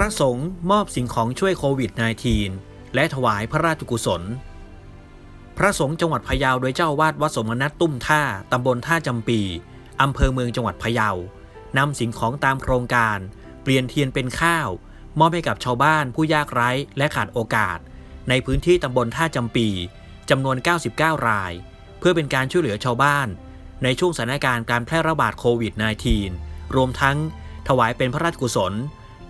ระสงฆ์มอบสิ่งของช่วยโควิด -19 และถวายพระราชกุศล พระสงฆ์จังหวัดพะเยาโดยเจ้าวาดวัดสมนัตตุ้มท่าตำบลท่าจำปีอำเภอเมืองจังหวัดพะเยานำสิ่งของตามโครงการ เปลี่ยนเทียนเป็นข้าว มอบให้กับชาวบ้านผู้ยากไร้และขาดโอกาส ในพื้นที่ตำบลท่าจำปีจำนวน 99 ราย เพื่อเป็นการช่วยเหลือชาวบ้าน ในช่วงสถานการณ์การแพร่ระบาดโควิด -19 รวมทั้งถวายเป็นพระราชกุศล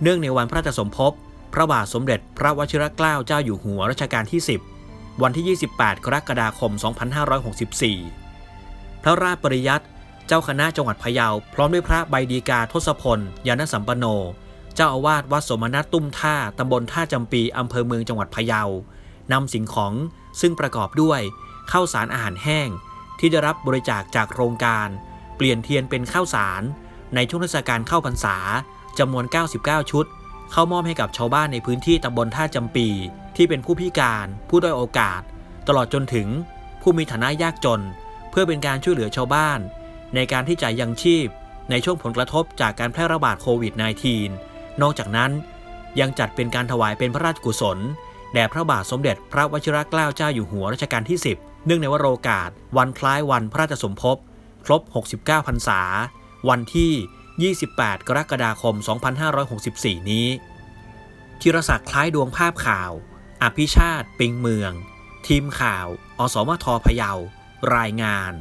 เนื่องในวันพระราชสมภพ พระบาทสมเด็จพระวชิรเกล้าเจ้าอยู่หัวรัชกาลที่ 10 วันที่ 28 กรกฎาคม 2564 พระราชปริยัติ เจ้าคณะจังหวัดพะเยา พร้อมด้วยพระใบดีกาทศพล ยานสัมปโน เจ้าอาวาสวัดสมนัตตุ้มท่า ตำบลท่าจำปี อำเภอเมืองจังหวัดพะเยานำสิ่งของซึ่งประกอบด้วยข้าวสารอาหารแห้ง ที่ได้รับบริจาคจากโครงการ เปลี่ยนเทียนเป็นข้าวสาร ในช่วงเทศกาลเข้าพรรษา จำนวน 99 ชุด เข้ามอบให้กับชาวบ้านในพื้นที่ตำบลท่าจำปี ที่เป็นผู้พิการ ผู้ด้อยโอกาส ตลอดจนถึงผู้มีฐานะยากจน เพื่อเป็นการช่วยเหลือชาวบ้าน ในการที่จะยังชีพ ในช่วงผลกระทบจากการแพร่ระบาดโควิด -19 นอกจากนั้น ยังจัดเป็นการถวายเป็นพระราชกุศลแด่พระบาทสมเด็จพระวชิรเกล้าเจ้าอยู่หัวรัชกาลที่ 10 เนื่องในวโรกาส วันคล้ายวันพระราชสมภพ ครบ 69 พรรษา วันที่ 28 กรกฎาคม 2564 นี้ธีรศักดิ์คล้ายดวงภาพข่าว อภิชาติ ปิงเมือง ทีมข่าว อสมทพยาวรายงาน